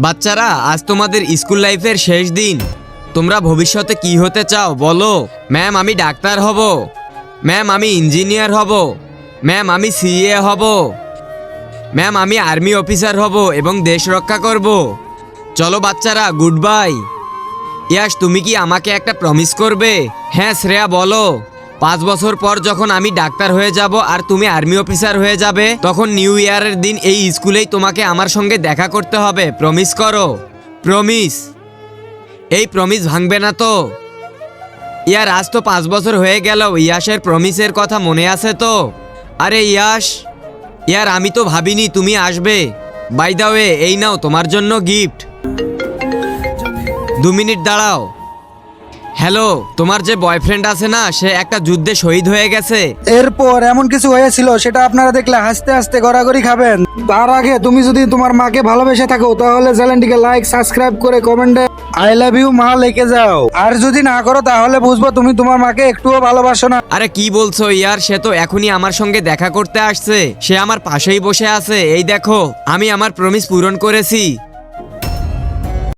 বাচ্চারা, আজ তোমাদের স্কুল লাইফের শেষ দিন। তোমরা ভবিষ্যতে কি হতে চাও বলো? ম্যাম, আমি ডাক্তার হব। ম্যাম, আমি ইঞ্জিনিয়ার হব। ম্যাম, আমি সিএ হব। ম্যাম, আমি আর্মি অফিসার হব এবং দেশ রক্ষা করব। চলো বাচ্চারা, গুড বাই। ইয়াস, তুমি কি আমাকে একটা প্রমিস করবে? হ্যাঁ শ্রেয়া, বলো। পাঁচ বছর পর যখন আমি ডাক্তার হয়ে যাব আর তুমি আর্মি অফিসার হয়ে যাবে, তখন নিউ ইয়ারের দিন এই স্কুলেই তোমাকে আমার সঙ্গে দেখা করতে হবে। প্রমিস করো। প্রমিস। এই প্রমিস ভাঙবে না তো। ইয়ার, আজ তো পাঁচ বছর হয়ে গেল। ইয়াসের প্রমিসের কথা মনে আছে তো? আরে ইয়াস। ইয়ার, আমি তো ভাবিনি তুমি আসবে। বাই দা ওয়ে, এই নাও তোমার জন্য গিফট। দু মিনিট দাঁড়াও। হ্যালো তোমার যে বয়ফ্রেন্ড আছে না সে একটা যুদ্ধে শহীদ হয়ে গেছে। এরপর এমন কিছু হয়েছিল সেটা আপনারা দেখলে হাসতে হাসতে গড়াগড়ি খাবেন। তার আগে তুমি যদি তোমার মাকে ভালোবেসে থাকো তাহলে চ্যানেলটিকে লাইক সাবস্ক্রাইব করে কমেন্টে আই লাভ ইউ মা লিখে যাও। আর যদি না করো তাহলে বুঝব তুমি তোমার মাকে একটুও ভালোবাসো না। আরে কি বলছো ইয়ার সে তো এখনই আমার সঙ্গে দেখা করতে আসছে। সে আমার পাশেই বসে আছে এই দেখো আমি আমার প্রমিস পূরণ করেছি।